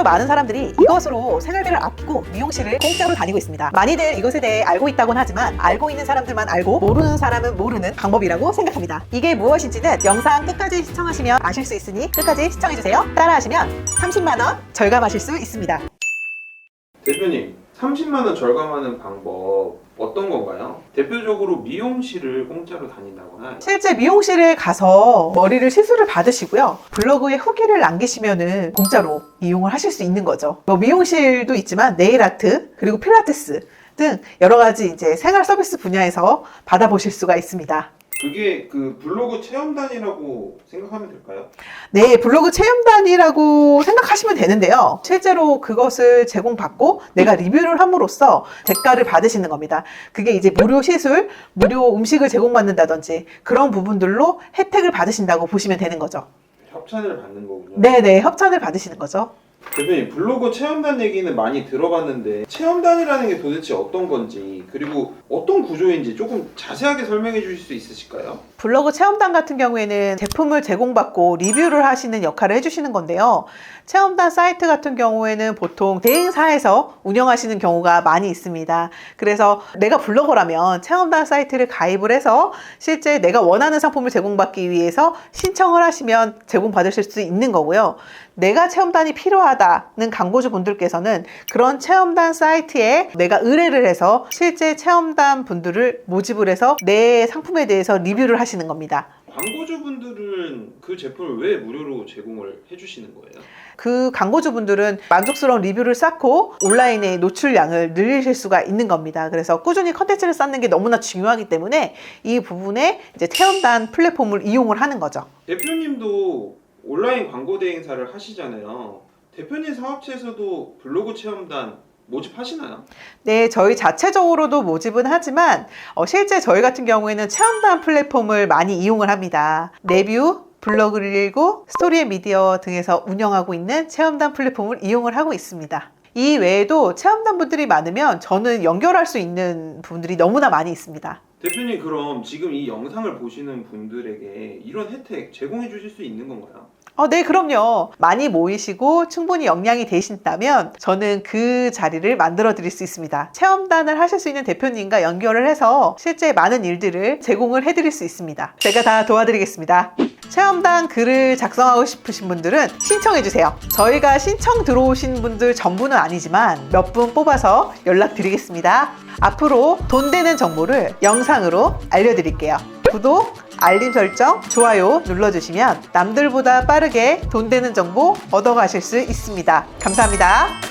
실제로 많은 사람들이 이것으로 생활비를 아끼고 미용실을 공짜로 다니고 있습니다. 많이들 이것에 대해 알고 있다곤 하지만 알고 있는 사람들만 알고 모르는 사람은 모르는 방법이라고 생각합니다. 이게 무엇인지는 영상 끝까지 시청하시면 아실 수 있으니 끝까지 시청해주세요. 따라하시면 30만원 절감하실 수 있습니다. 대표님, 30만 원 절감하는 방법 어떤 건가요? 대표적으로 미용실을 공짜로 다닌다거나 실제 미용실에 가서 머리를 시술을 받으시고요. 블로그에 후기를 남기시면은 공짜로 이용을 하실 수 있는 거죠. 뭐 미용실도 있지만 네일 아트 그리고 필라테스 등 여러 가지 이제 생활 서비스 분야에서 받아보실 수가 있습니다. 그게 그 블로그 체험단이라고 생각하면 될까요? 네, 블로그 체험단이라고 생각하시면 되는데요. 실제로 그것을 제공받고 내가 리뷰를 함으로써 대가를 받으시는 겁니다. 그게 이제 무료 시술, 무료 음식을 제공받는다든지 그런 부분들로 혜택을 받으신다고 보시면 되는 거죠. 협찬을 받는 거군요. 네네, 협찬을 받으시는 거죠. 대표님, 블로그 체험단 얘기는 많이 들어봤는데 체험단이라는 게 도대체 어떤 건지 그리고 어떤 구조인지 조금 자세하게 설명해 주실 수 있으실까요? 블로그 체험단 같은 경우에는 제품을 제공받고 리뷰를 하시는 역할을 해주시는 건데요. 체험단 사이트 같은 경우에는 보통 대행사에서 운영하시는 경우가 많이 있습니다. 그래서 내가 블로거라면 체험단 사이트를 가입을 해서 실제 내가 원하는 상품을 제공받기 위해서 신청을 하시면 제공받으실 수 있는 거고요. 내가 체험단이 필요 하다는 광고주 분들께서는 그런 체험단 사이트에 내가 의뢰를 해서 실제 체험단 분들을 모집을 해서 내 상품에 대해서 리뷰를 하시는 겁니다. 광고주분들은 그 제품을 왜 무료로 제공을 해주시는 거예요? 그 광고주분들은 만족스러운 리뷰를 쌓고 온라인의 노출량을 늘리실 수가 있는 겁니다. 그래서 꾸준히 컨텐츠를 쌓는 게 너무나 중요하기 때문에 이 부분에 이제 체험단 플랫폼을 이용을 하는 거죠. 대표님도 온라인 광고 대행사를 하시잖아요. 대표님 사업체에서도 블로그 체험단 모집하시나요? 네, 저희 자체적으로도 모집은 하지만 어, 실제 저희 같은 경우에는 체험단 플랫폼을 많이 이용을 합니다. 레뷰, 블로그 릴고 스토리의 미디어 등에서 운영하고 있는 체험단 플랫폼을 이용을 하고 있습니다. 이 외에도 체험단 분들이 많으면 저는 연결할 수 있는 분들이 너무나 많이 있습니다. 대표님 그럼 지금 이 영상을 보시는 분들에게 이런 혜택 제공해 주실 수 있는 건가요? 어, 네, 그럼요. 많이 모이시고 충분히 역량이 되신다면 저는 그 자리를 만들어 드릴 수 있습니다. 체험단을 하실 수 있는 대표님과 연결을 해서 실제 많은 일들을 제공을 해 드릴 수 있습니다. 제가 다 도와드리겠습니다. 체험단 글을 작성하고 싶으신 분들은 신청해 주세요. 저희가 신청 들어오신 분들 전부는 아니지만 몇 분 뽑아서 연락드리겠습니다. 앞으로 돈 되는 정보를 영상으로 알려드릴게요. 구독, 알림 설정, 좋아요 눌러주시면 남들보다 빠르게 돈 되는 정보 얻어가실 수 있습니다. 감사합니다.